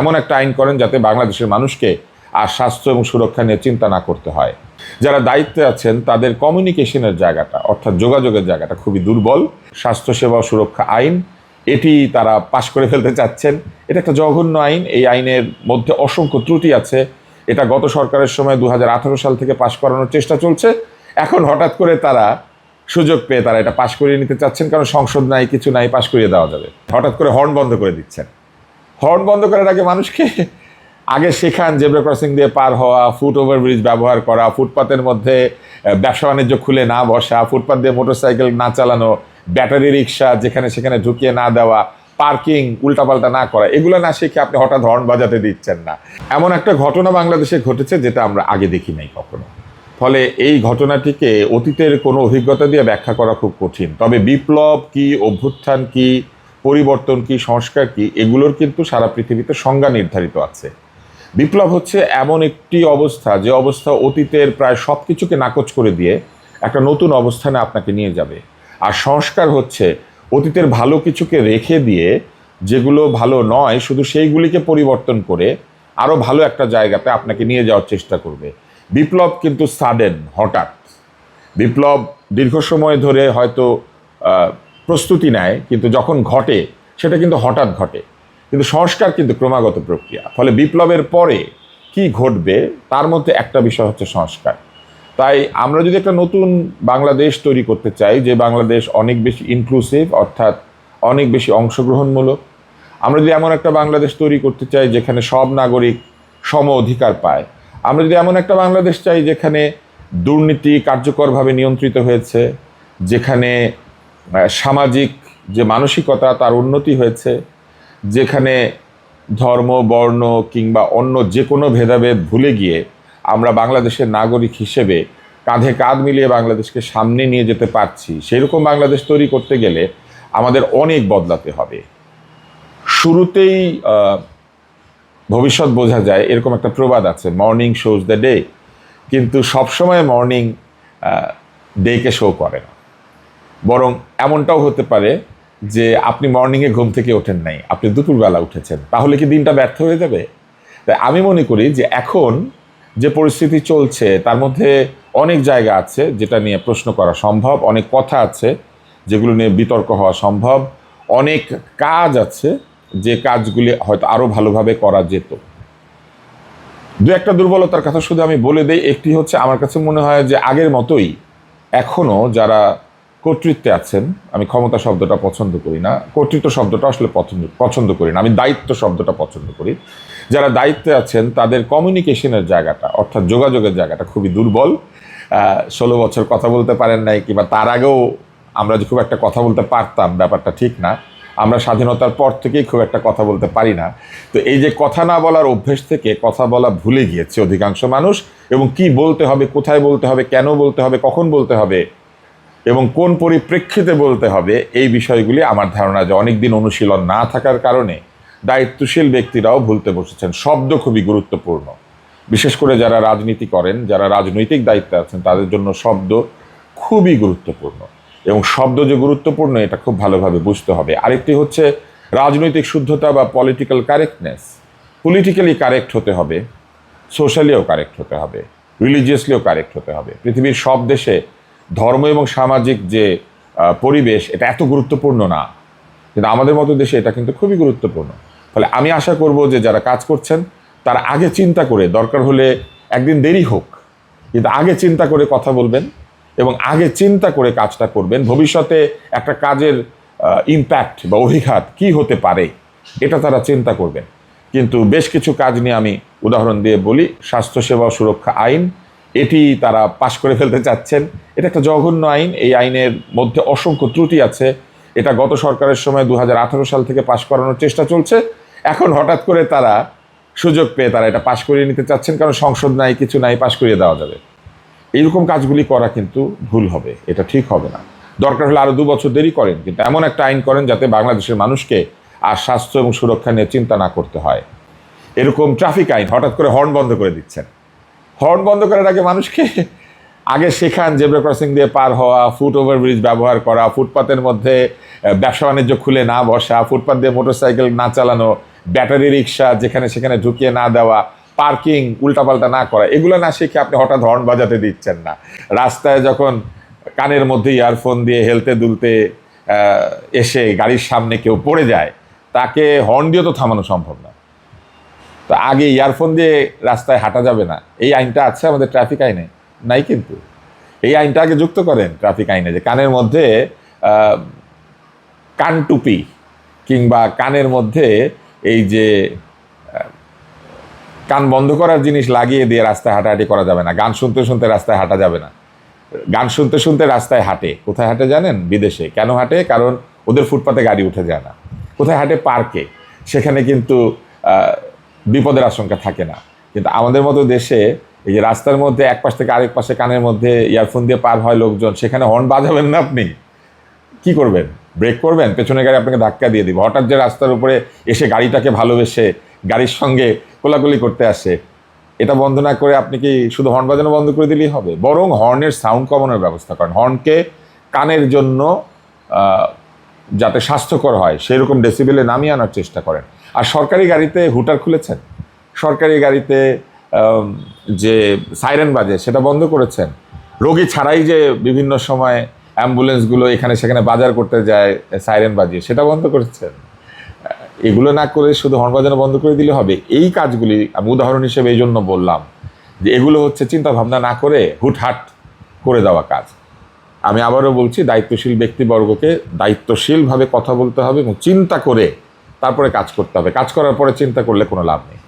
এমন একটা আইন করেন যাতে বাংলাদেশের মানুষকে আর স্বাস্থ্য এবং সুরক্ষা নিয়ে চিন্তা না করতে হয়। যারা দায়িত্বে আছেন, তাদের কমিউনিকেশনের জায়গাটা, অর্থাৎ যোগাযোগের জায়গাটা খুবই দুর্বল। স্বাস্থ্যসেবা সুরক্ষা আইন, এটি তারা পাশ করে ফেলতে চাচ্ছেন। এটা একটা জঘন্য আইন। এই আইনের মধ্যে অসংখ্য ত্রুটি আছে। এটা গত সরকারের সময় দু হাজার আঠেরো সাল থেকে পাশ করানোর চেষ্টা চলছে। এখন হঠাৎ করে তারা সুযোগ পেয়ে তারা এটা পাশ করিয়ে নিতে চাচ্ছেন, কারণ সংসদ নাই, কিছু নাই, পাশ করিয়ে দেওয়া যাবে। হঠাৎ করে হর্ন বন্ধ করে দিচ্ছেন। হর্ন বন্ধ করার আগে মানুষকে আগে শেখান জেব্রা ক্রসিং দিয়ে পার হওয়া ফুট ওভারব্রিজ ব্যবহার করা, ফুটপাতের মধ্যে ব্যবসা বাণিজ্য খুলে না বসা, ফুটপাত দিয়ে মোটরসাইকেল না চালানো ব্যাটারি রিক্সা যেখানে সেখানে ঢুকিয়ে না দেওয়া পার্কিং উল্টাপাল্টা না করা, এগুলো না শিখে আপনি হঠাৎ হর্ন বাজাতে দিচ্ছেন না। এমন একটা ঘটনা বাংলাদেশে ঘটেছে যেটা আমরা আগে দেখি নাই কখনো। ফলে এই ঘটনাটিকে অতীতের কোনো অভিজ্ঞতা দিয়ে ব্যাখ্যা করা খুব কঠিন। তবে বিপ্লব কি, অভ্যুত্থান কি পরিবর্তন কি, সংস্কার কি, এগুলোর কিন্তু সারা পৃথিবীতে সংজ্ঞা নির্ধারিত আছে। বিপ্লব হচ্ছে এমন একটি অবস্থা, যে অবস্থা অতীতের প্রায় সব কিছুকে নাকচ করে দিয়ে একটা নতুন অবস্থানে আপনাকে নিয়ে যাবে। আর সংস্কার হচ্ছে অতীতের ভালো কিছুকে রেখে দিয়ে যেগুলো ভালো নয়, শুধু সেইগুলিকে পরিবর্তন করে আরও ভালো একটা জায়গাতে আপনাকে নিয়ে যাওয়ার চেষ্টা করবে। বিপ্লব কিন্তু সাডেন হঠাৎ। বিপ্লব দীর্ঘ সময় ধরে হয়তো প্রস্তুতি নেয়, কিন্তু যখন ঘটে, সেটা কিন্তু হঠাৎ ঘটে। কিন্তু সংস্কার কিন্তু ক্রমাগত প্রক্রিয়া। ফলে বিপ্লবের পরে কি ঘটবে, তার মধ্যে একটা বিষয় হচ্ছে সংস্কার। তাই আমরা যদি একটা নতুন বাংলাদেশ তৈরি করতে চাই, যে বাংলাদেশ অনেক বেশি ইনক্লুসিভ অর্থাৎ অনেক বেশি অংশগ্রহণমূলক, আমরা যদি এমন একটা বাংলাদেশ তৈরি করতে চাই, যেখানে সব নাগরিক সম অধিকার পায়, আমরা যদি এমন একটা বাংলাদেশ চাই, যেখানে দুর্নীতি কার্যকরভাবে নিয়ন্ত্রিত হয়েছে, যেখানে সামাজিক যে মানসিকতা তার উন্নতি হয়েছে, যেখানে ধর্ম, বর্ণ কিংবা অন্য যে কোনো ভেদাভেদ ভুলে গিয়ে আমরা বাংলাদেশের নাগরিক হিসেবে কাঁধে কাঁধ মিলিয়ে বাংলাদেশকে সামনে নিয়ে যেতে পারছি। সেরকম বাংলাদেশ তৈরি করতে গেলে আমাদের অনেক বদলাতে হবে। শুরুতেই ভবিষ্যৎ বোঝা যায়, এরকম একটা প্রবাদ আছে মর্নিং শোজ দ্য ডে কিন্তু সবসময় মর্নিং ডেকে শো করে না। বরং এমনটাও হতে পারে যে আপনি মর্নিংয়ে ঘুম থেকে ওঠেন নাই, আপনি দুপুরবেলা উঠেছেন, তাহলে কি দিনটা ব্যর্থ হয়ে যাবে? তাই আমি মনে করি যে এখন যে পরিস্থিতি চলছে, তার মধ্যে অনেক জায়গা আছে যেটা নিয়ে প্রশ্ন করা সম্ভব, অনেক কথা আছে যেগুলো নিয়ে বিতর্ক হওয়া সম্ভব, অনেক কাজ আছে যে কাজগুলি হয়তো আরও ভালোভাবে করা যেত। দু একটা দুর্বলতার কথা শুধু আমি বলে দেই, একটি হচ্ছে আমার কাছে মনে হয় যে আগের মতোই এখনও যারা কর্তৃত্বে আছেন। আমি ক্ষমতা শব্দটা পছন্দ করি না। কর্তৃত্ব শব্দটা আসলে পছন্দ পছন্দ করি না। আমি দায়িত্ব শব্দটা পছন্দ করি। যারা দায়িত্বে আছেন, তাদের কমিউনিকেশনের জায়গাটা, অর্থাৎ যোগাযোগের জায়গাটা খুবই দুর্বল। ষোলো বছর কথা বলতে পারেন নাই কিংবা তার আগেও আমরা যে খুব একটা কথা বলতে পারতাম, ব্যাপারটা ঠিক না। আমরা স্বাধীনতার পর থেকেই খুব একটা কথা বলতে পারি না। তো এই যে কথা না বলার অভ্যেস থেকে কথা বলা ভুলে গিয়েছে অধিকাংশ মানুষ এবং কি বলতে হবে, কোথায় বলতে হবে, কেন বলতে হবে, কখন বলতে হবে এবং কোন পরিপ্রেক্ষিতে বলতে হবে এই বিষয়গুলি আমার ধারণা যে অনেকদিন অনুশীলন না থাকার কারণে দায়িত্বশীল ব্যক্তিরাও ভুলতে বসেছেন। শব্দ খুবই গুরুত্বপূর্ণ। বিশেষ করে যারা রাজনীতি করেন, যারা রাজনৈতিক দায়িত্বে আছেন, তাদের জন্য শব্দ খুবই গুরুত্বপূর্ণ। এবং শব্দ যে গুরুত্বপূর্ণ, এটা খুব ভালোভাবে বুঝতে হবে। আরেকটি হচ্ছে রাজনৈতিক শুদ্ধতা বা পলিটিক্যাল কারেক্টনেস পলিটিক্যালি কারেক্ট হতে হবে সোশ্যালিও কারেক্ট হতে হবে রিলিজিয়াসলিও কারেক্ট হতে হবে। পৃথিবীর সব দেশে ধর্ম এবং সামাজিক যে পরিবেশ, এটা এত গুরুত্বপূর্ণ না। কিন্তু আমাদের মতো দেশে এটা কিন্তু খুবই গুরুত্বপূর্ণ। ফলে আমি আশা করব যে যারা কাজ করছেন, তারা আগে চিন্তা করে, দরকার হলে একদিন দেরি হোক। কিন্তু আগে চিন্তা করে কথা বলবেন এবং আগে চিন্তা করে কাজটা করবেন, ভবিষ্যতে একটা কাজের ইম্প্যাক্ট বা অভিঘাত কি হতে পারে, এটা তারা চিন্তা করবেন। কিন্তু বেশ কিছু কাজ নিয়ে আমি উদাহরণ দিয়ে বলি, স্বাস্থ্যসেবা সুরক্ষা আইন এটি তারা পাশ করে ফেলতে চাচ্ছেন। এটা একটা জঘন্য আইন। এই আইনের মধ্যে অসংখ্য ত্রুটি আছে। এটা গত সরকারের সময় দু হাজার আঠারো সাল থেকে পাশ করানোর চেষ্টা চলছে। এখন হঠাৎ করে তারা সুযোগ পেয়ে তারা এটা পাশ করিয়ে নিতে চাচ্ছেন, কারণ সংসদ নাই, কিছু নাই, পাশ করিয়ে দেওয়া যাবে। এইরকম কাজগুলি করা কিন্তু ভুল হবে। এটা ঠিক হবে না। দরকার হলে আরও দু বছর দেরি করেন, কিন্তু এমন একটা আইন করেন যাতে বাংলাদেশের মানুষকে আর স্বাস্থ্য এবং সুরক্ষা নিয়ে চিন্তা না করতে হয়। এরকম ট্রাফিক আইন হঠাৎ করে হর্ন বন্ধ করে দিচ্ছেন। হর্ন বন্ধ করার আগে মানুষকে আগে শেখান জেব্রা ক্রসিং দিয়ে পার হওয়া, ফুট ওভারব্রিজ ব্যবহার করা, ফুটপাতের মধ্যে ব্যবসা বাণিজ্য খুলে না বসা, ফুটপাত দিয়ে মোটরসাইকেল না চালানো, ব্যাটারি রিক্সা যেখানে সেখানে ঢুকিয়ে না দেওয়া, পার্কিং উল্টাপাল্টা না করা, এগুলো না শিখে আপনি হঠাৎ হর্ন বাজাতে দিচ্ছেন না। রাস্তায় যখন কানের মধ্যে ইয়ারফোন দিয়ে হেলতে দুলতে এসে গাড়ির সামনে কেউ পড়ে যায়, তাকে হর্ন দিয়ে তো থামানো সম্ভব না। তো আগে ইয়ারফোন দিয়ে রাস্তায় হাঁটা যাবে না। এই আইনটা আছে, আমাদের ট্রাফিক আইনে। নাই কিন্তু। এই আইনটা আগে যুক্ত করেন ট্রাফিক আইনে যে কানের মধ্যে কানটুপি কিংবা কানের মধ্যে এই যে কান বন্ধ করার জিনিস লাগিয়ে দিয়ে রাস্তায় হাঁটাহাঁটি করা যাবে না। গান শুনতে শুনতে রাস্তায় হাঁটা যাবে না। গান শুনতে শুনতে রাস্তায় হাঁটে। কোথায় হাঁটে জানেন? বিদেশে। কেন হাঁটে? কারণ ওদের ফুটপাতে গাড়ি উঠে যায় না। কোথায় হাঁটে? পার্কে। সেখানে কিন্তু বিপদের আশঙ্কা থাকে না। কিন্তু আমাদের মতো দেশে এই যে রাস্তার মধ্যে এক পাশ থেকে আরেক পাশে কানের মধ্যে ইয়ারফোন দিয়ে পার হয় লোকজন, সেখানে হর্ন বাজাবেন না আপনি? কি করবেন? ব্রেক করবেন? পেছনে গাড়ি আপনাকে ধাক্কা দিয়ে দিব। হঠাৎ যে রাস্তার উপরে এসে গাড়িটাকে ভালোবেসে গাড়ির সঙ্গে কোলাকুলি করতে আসে, এটা বন্ধ না করে আপনি কি শুধু হর্ন বাজানো বন্ধ করে দিলেই হবে? বরং হর্নের সাউন্ড কমানোর ব্যবস্থা করেন। হর্নকে কানের জন্য যাতে স্বাস্থ্যকর হয়, সেরকম ডেসিবেলে নামিয়ে আনার চেষ্টা করেন। আর সরকারি গাড়িতে হুটার খুলেছেন। সরকারি গাড়িতে যে সাইরেন বাজে, সেটা বন্ধ করেছেন। রোগী ছাড়াই যে বিভিন্ন সময় অ্যাম্বুলেন্সগুলো এখানে সেখানে বাজার করতে যায়, সাইরেন বাজিয়ে, সেটা বন্ধ করেছেন। এগুলো না করে শুধু হর্ন বাজানো বন্ধ করে দিলে হবে। এই কাজগুলি আমি উদাহরণ হিসেবে এই জন্য বললাম যে এগুলো হচ্ছে চিন্তা ভাবনা না করে হুটহাট করে দেওয়া কাজ। আমি আবারও বলছি, দায়িত্বশীল ব্যক্তিবর্গকে দায়িত্বশীলভাবে কথা বলতে হবে এবং চিন্তা করে তারপরে কাজ করতে হবে। কাজ করার পরে চিন্তা করলে কোনো লাভ নেই।